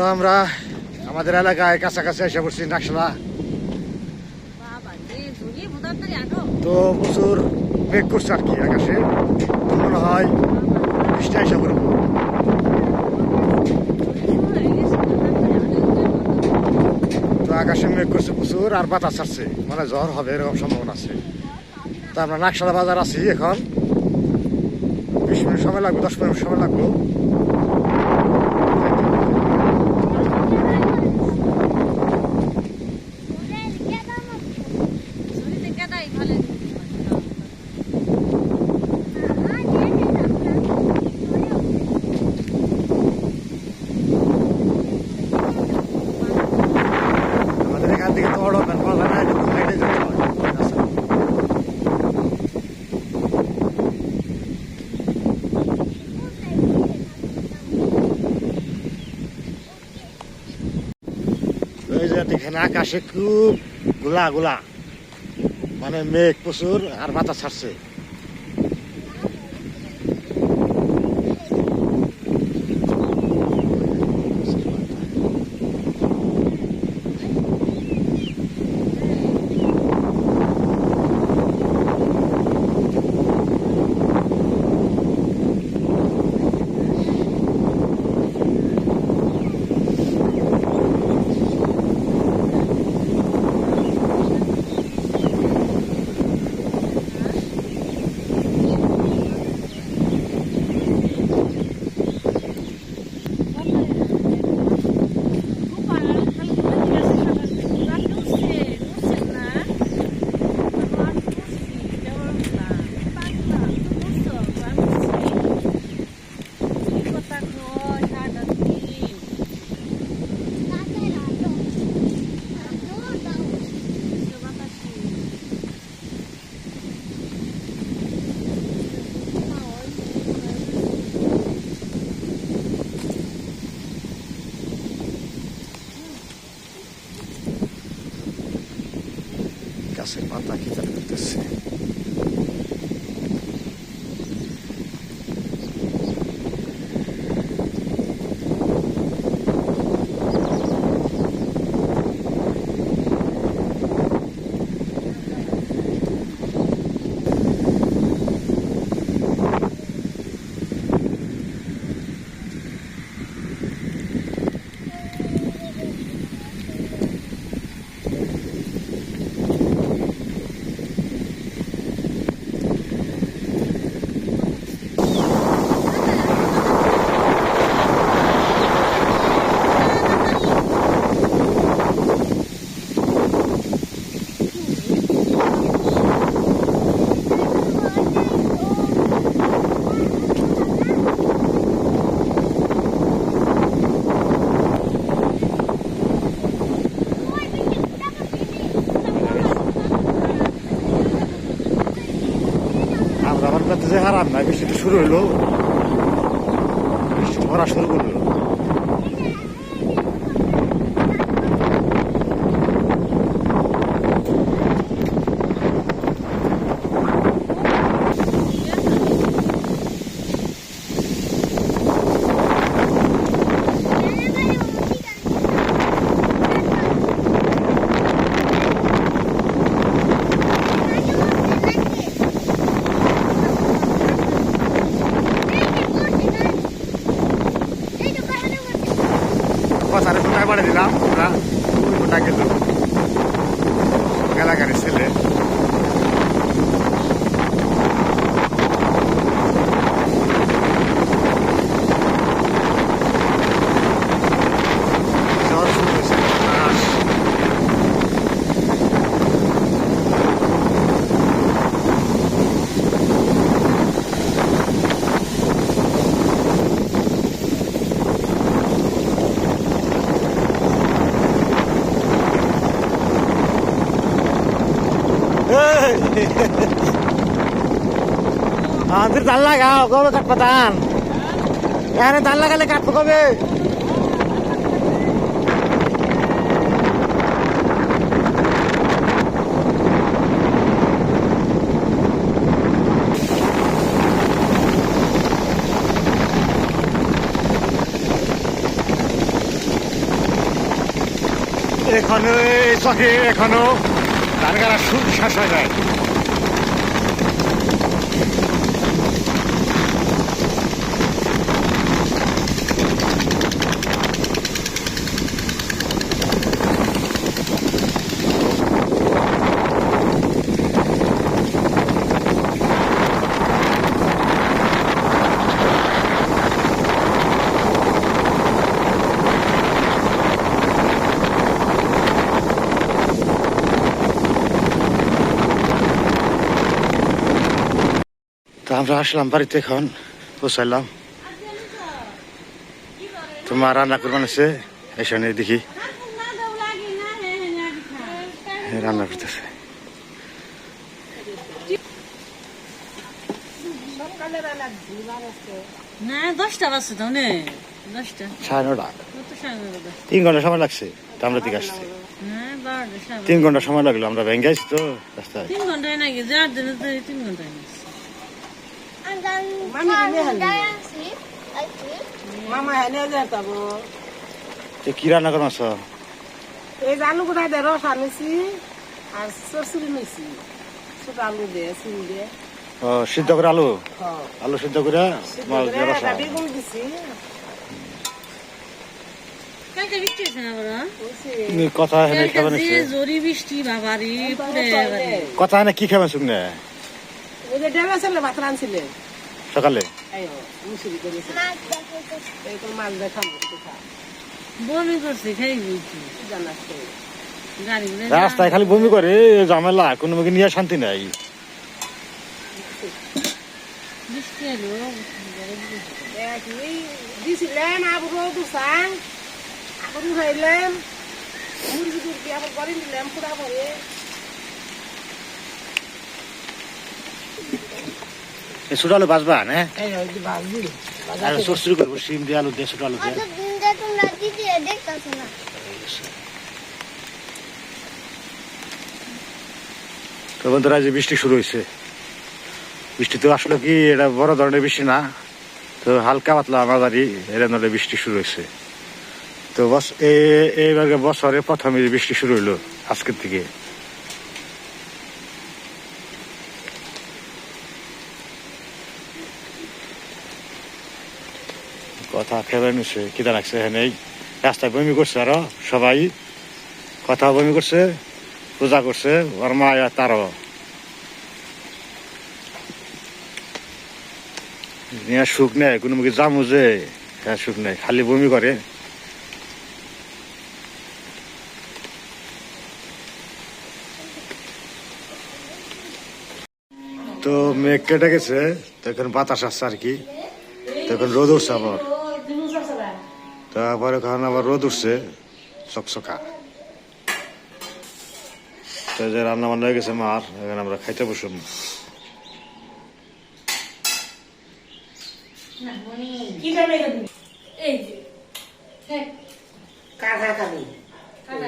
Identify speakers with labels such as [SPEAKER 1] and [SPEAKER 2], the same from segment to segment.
[SPEAKER 1] তো আমরা আমাদের এলাকায় কাছাকাছি এসে পড়ছি নাকশালা। তো প্রচুর মেঘ করছে আর কি আকাশে। মনে হয় বৃষ্টি এসে পড়ব। তো আকাশে মেঘ করছে প্রচুর আর বাতাস ছাড়ছে। মানে জ্বর হবে এরকম সম্ভাবনা আছে। তো আমরা নাকশালা বাজার আছি এখন। বিশ মিনিট সময় লাগবে দশ মিনিট সময় লাগবে
[SPEAKER 2] ঝুড়িতে কেদাই ভালো
[SPEAKER 1] আমাদের এখান থেকে তো অটো ভ্যান পাওয়া যায় না একটু হাইটে যেতে হয় রাস্তা। তো এই যে দেখেন আকাশে খুব গোলা গোলা। মানে মেঘ প্রচুর আর বাতাস ছাড়ছে গাছের পাতা কি জানি করতেছে আমরা আমার কাছে যে হারাম না বৃষ্টি শুরু হলো বৃষ্টি ভরা শুরু করল বাজারে কোথায় বাড়ি দিলাম আমরা দুই ঘণ্টা গেল এলাকার ছেলে জ্বর শুরু হয়েছে বাতাস। এই! আমাদের ধান লাগাও কবে কাটবো ধান। এখানে ধান লাগালে কাটবো কবে? এখনও চকে এখনও ধান সুখ শেষ নাই। আমরা আসলাম বাড়িতে এখন। পৌঁছাইলাম। তোমার রান্না করবেন আছে? এসে নিয়ে দেখি। রান্না করতেছে। তিন ঘণ্টা সময় লাগছে তো আমরা দিকে আসছি। তিন ঘণ্টা সময় লাগল আমরা ভেঙে আসছি তো রাস্তায়।
[SPEAKER 2] তিন ঘন্টায় নাকি যার তো তিন ঘন্টায়
[SPEAKER 1] কি রান্না করব
[SPEAKER 3] এই আলু গুড়া দিয়ে রস আনিছি আর চচুরি নিছি ছোট আলু দিয়ে চিন দিয়ে
[SPEAKER 1] সিদ্ধ করে আলু। আলু সিদ্ধ করে
[SPEAKER 3] বেগুন দিছি
[SPEAKER 1] কথা কি খাবেন
[SPEAKER 3] ছেলে ভাত রানছিলে
[SPEAKER 1] সকালে? রাস্তায় খালি বমি করে এ ঝামেলা কোনো মুখে নিয়ে শান্তি নাই।
[SPEAKER 3] আবার মুরগি আবার করে নিলাম পুরা
[SPEAKER 1] ছোট আলু না? আর করব সিম দিয়ে আলু দিয়ে ছোট আলু দিয়ে তো বন্ধুরা যে বৃষ্টি শুরু হয়েছে বৃষ্টি তো আসলে কি এটা বড় ধরনের বৃষ্টি না। তো হালকা পাতলা মাঝারি এর ধরনের বৃষ্টি শুরু হয়েছে তো বস এ- এইবার বছরে প্রথমে যে বৃষ্টি শুরু হইল আজকের থেকে কথা খেয়ে নিছে কিতা লাগছে এখানে? রাস্তায় বমি করছে আরও সবাই। কথা বমি করছে, পূজা করছে, ওর মা তারও। নিয়ে সুখ নেই, কোনো মুখে জামু যে। হ্যাঁ সুখ নেই, খালি বমি করে। তো মেঘ কেটে গেছে তখন বাতাস আসছে আর কি। তখন রোদ উঠছে আবার। তারপরে কারণ আবার রোদ উঠছে চকচকা। তো যে রান্না বান্না হয়ে গেছে মার এখন আমরা খাইতে বসুন।
[SPEAKER 3] কি জানে
[SPEAKER 2] এই যে হ্যাঁ।
[SPEAKER 3] কাঁথা খাবি কাঁথা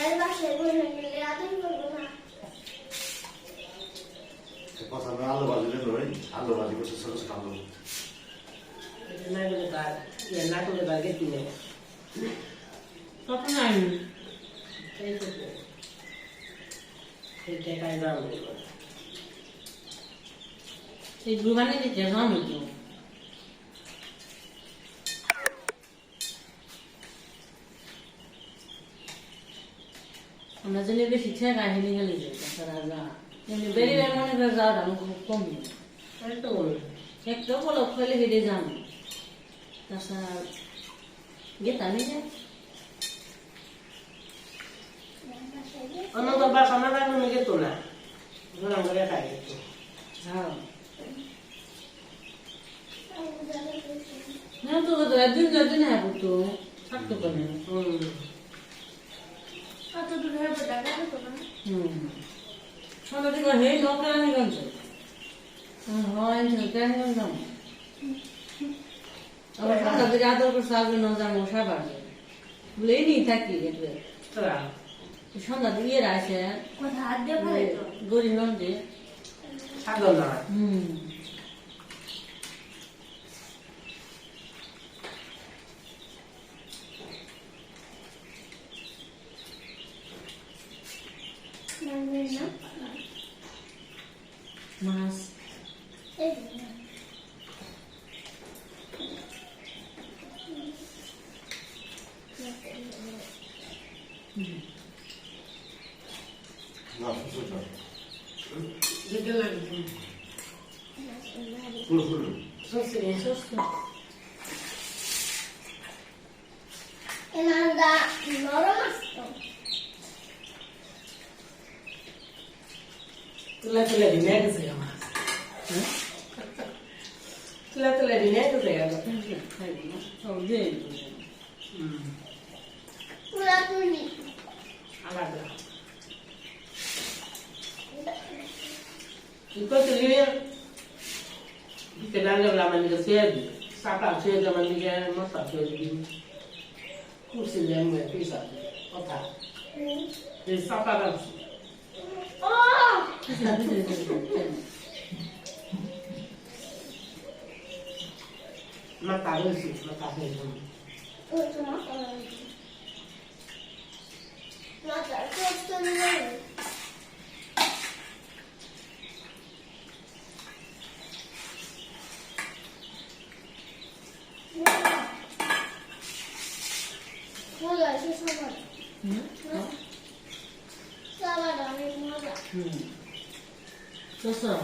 [SPEAKER 4] এর বাসায় বসে গেলে আদর করব না
[SPEAKER 1] আলু ভাজি আলু ভাজি করছে ছোট ছোট আলু
[SPEAKER 3] না করে তার ইয়ে তার গেছি নেই
[SPEAKER 2] কত নাই
[SPEAKER 3] এই তো সেইটা খাই দাম
[SPEAKER 2] এই গুরবানি দিতে জানো তো আমরা যদি বেশি ছেঁকা হেলে গেলে, তাছাড়া যা। এমনি বেরিয়ে মনে করে যাওয়াটা আমার খুব কম
[SPEAKER 3] এই তো বল
[SPEAKER 2] একটু বলো খেলে হেঁটে যান তাছাড়া গেতা নেই যায়
[SPEAKER 3] অন্য তো বাসা না রাখলে যেত না গরম করে খাই যেত
[SPEAKER 2] হ্যাঁ না তো দিন দিন হ্যাঁ তো থাকতে পারে
[SPEAKER 3] হুম
[SPEAKER 4] অত দূর হয়ে টাকা দেবো না
[SPEAKER 2] হুম সন্ধ্যা থেকে হে নকরানিগঞ্জ হয় নকরানিগঞ্জ আবার সন্ধ্যা থেকে আদর করছে আগে ন যাব সাবার বলে এই নিয়ে থাকি সন্ধ্যা দিয়ে আসে।
[SPEAKER 4] কোথা হাত দিয়ে
[SPEAKER 2] গরিব নন্দে। হুম।
[SPEAKER 1] না
[SPEAKER 3] তুলা তুলা দিনে গেছে আমার তুলা তুলা দিনে গেছে আমার আলাদা Çünkü diyor kenarda la siyerdi. Sapa siyerdi mandık yani masa siyerdi. Kursinden mi pis attı. Ota.
[SPEAKER 2] Ve sapa kapsı.
[SPEAKER 1] Mata hırsı, mata.
[SPEAKER 4] Mata. Mata. 嗯，爸。嗯，这是什么？